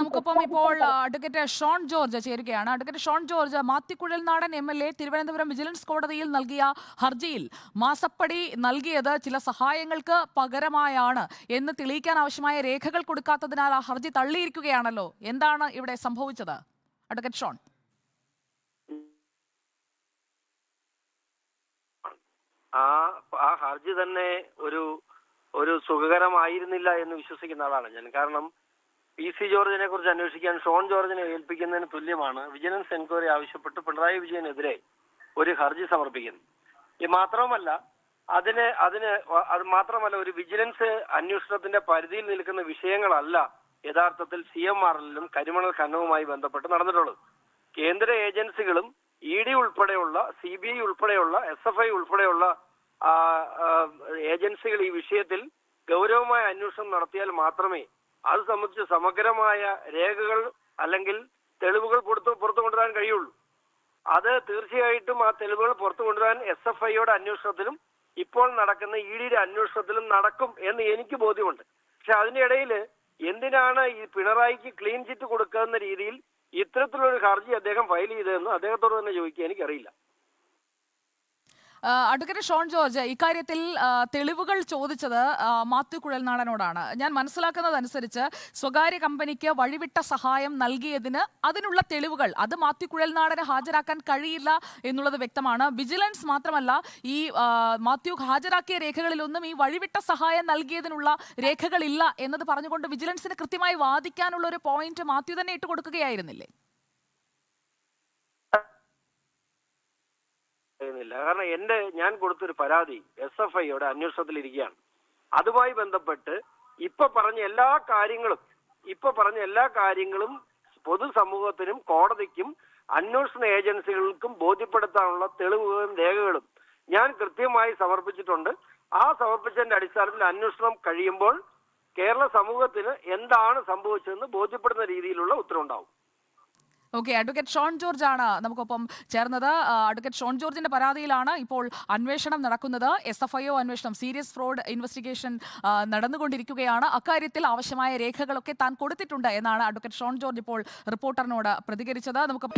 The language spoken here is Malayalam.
നമുക്കൊപ്പം ഇപ്പോൾ അഡ്വക്കേറ്റ് ഷോൺ ജോർജ് ചേരുകയാണ്. Advocate Shone George Mathew Kuzhalnadan M L A Thiruvananthapuram vigilance കോടതിയിൽ നൽകിയ ഹർജിയിൽ മാസപ്പടി നൽകിയത് ചില സഹായങ്ങൾക്ക് പകരമായാണ് എന്ന് തെളിയിക്കാൻ ആവശ്യമായ രേഖകൾ കൊടുക്കാത്തതിനാൽ ആ ഹർജി തള്ളിയിരിക്കുകയാണല്ലോ. എന്താണ് ഇവിടെ സംഭവിച്ചത്? അഡ്വക്കേറ്റ് ഷോൺ. ആ ആ ഹർജി തന്നെ ഒരു ഒരു സുഖകരമായിരുന്നില്ല എന്ന് വിശ്വസിക്കുന്ന ആളാണ് ഞാൻ. കാരണം പി സി ജോർജിനെ കുറിച്ച് അന്വേഷിക്കാൻ ഷോൺ ജോർജിനെ ഏൽപ്പിക്കുന്നതിന് തുല്യമാണ് വിജിലൻസ് എൻക്വയറി ആവശ്യപ്പെട്ട് പിണറായി വിജയനെതിരെ ഒരു ഹർജി സമർപ്പിക്കുന്നത്. ഇത് മാത്രമല്ല അതിന് അതിന് അത് മാത്രമല്ല ഒരു വിജിലൻസ് അന്വേഷണത്തിന്റെ പരിധിയിൽ നിൽക്കുന്ന വിഷയങ്ങളല്ല യഥാർത്ഥത്തിൽ സി എം ആർ എല്ലിലും കരിമണൽ ഖനവുമായി ബന്ധപ്പെട്ട് നടന്നിട്ടുള്ളത്. കേന്ദ്ര ഏജൻസികളും ഇ ഡി ഉൾപ്പെടെയുള്ള സി ബി ഐ ഉൾപ്പെടെയുള്ള എസ് എഫ് ഐ ഉൾപ്പെടെയുള്ള ഏജൻസികൾ ഈ വിഷയത്തിൽ ഗൗരവമായ അന്വേഷണം നടത്തിയാൽ മാത്രമേ അത് സംബന്ധിച്ച് സമഗ്രമായ രേഖകൾ അല്ലെങ്കിൽ തെളിവുകൾ പുറത്തു പുറത്തു കൊണ്ടുവരാൻ കഴിയുള്ളൂ. അത് തീർച്ചയായിട്ടും ആ തെളിവുകൾ പുറത്തു കൊണ്ടുവരാൻ എസ് എഫ് ഐയുടെ അന്വേഷണത്തിലും ഇപ്പോൾ നടക്കുന്ന ഇ ഡിയുടെ അന്വേഷണത്തിലും നടക്കും എന്ന് എനിക്ക് ബോധ്യമുണ്ട്. പക്ഷെ അതിനിടയിൽ എന്തിനാണ് ഈ പിണറായിക്ക് ക്ലീൻ ചിറ്റ് കൊടുക്കുന്ന രീതിയിൽ ഇത്തരത്തിലൊരു ഹർജി അദ്ദേഹം ഫയൽ ചെയ്തതെന്ന് അദ്ദേഹത്തോട് തന്നെ ചോദിക്കുക എനിക്കറിയില്ല. അഡ്വക്കേറ്റ് ഷോൺ ജോർജ് ഇക്കാര്യത്തിൽ തെളിവുകൾ ചോദിച്ചത് മാത്യു കുഴൽനാടനോടാണ്. ഞാൻ മനസ്സിലാക്കുന്നതനുസരിച്ച് സ്വകാര്യ കമ്പനിക്ക് വഴിവിട്ട സഹായം നൽകിയതിന് അതിനുള്ള തെളിവുകൾ അത് മാത്യു കുഴൽനാടന് ഹാജരാക്കാൻ കഴിയില്ല എന്നുള്ളത് വ്യക്തമാണ്. വിജിലൻസ് മാത്രമല്ല ഈ മാത്യു ഹാജരാക്കിയ രേഖകളിലൊന്നും ഈ വഴിവിട്ട സഹായം നൽകിയതിനുള്ള രേഖകളില്ല എന്നത് പറഞ്ഞുകൊണ്ട് വിജിലൻസിന് കൃത്യമായി വാദിക്കാനുള്ള ഒരു പോയിന്റ് മാത്യു തന്നെ ഇട്ട് കൊടുക്കുകയായിരുന്നില്ലേ ചെയ്യുന്നില്ല കാരണം എന്റെ ഞാൻ കൊടുത്തൊരു പരാതി എസ് എഫ് ഐയുടെ അന്വേഷണത്തിലിരിക്കുകയാണ്. അതുമായി ബന്ധപ്പെട്ട് ഇപ്പൊ പറഞ്ഞ എല്ലാ കാര്യങ്ങളും ഇപ്പൊ പറഞ്ഞ എല്ലാ കാര്യങ്ങളും പൊതുസമൂഹത്തിനും കോടതിക്കും അന്വേഷണ ഏജൻസികൾക്കും ബോധ്യപ്പെടുത്താനുള്ള തെളിവുകളും രേഖകളും ഞാൻ കൃത്യമായി സമർപ്പിച്ചിട്ടുണ്ട്. ആ സമർപ്പിച്ചതിന്റെ അടിസ്ഥാനത്തിൽ അന്വേഷണം കഴിയുമ്പോൾ കേരള സമൂഹത്തിന് എന്താണ് സംഭവിച്ചതെന്ന് ബോധ്യപ്പെടുന്ന രീതിയിലുള്ള ഉത്തരവുണ്ടാവും. ഓക്കെ അഡ്വക്കേറ്റ് ഷോൺ ജോർജ് ആണ് നമുക്കൊപ്പം ചേർന്നത്. അഡ്വക്കേറ്റ് ഷോൺ ജോർജിന്റെ പരാതിയിലാണ് ഇപ്പോൾ അന്വേഷണം നടക്കുന്നത്. എസ് എഫ് ഐ ഒ അന്വേഷണം സീരിയസ് ഫ്രോഡ് ഇൻവെസ്റ്റിഗേഷൻ നടന്നുകൊണ്ടിരിക്കുകയാണ്. അക്കാര്യത്തിൽ ആവശ്യമായ രേഖകളൊക്കെ താൻ കൊടുത്തിട്ടുണ്ട് എന്നാണ് അഡ്വക്കേറ്റ് ഷോൺ ജോർജ് ഇപ്പോൾ റിപ്പോർട്ടറിനോട് പ്രതികരിച്ചത്. നമുക്ക്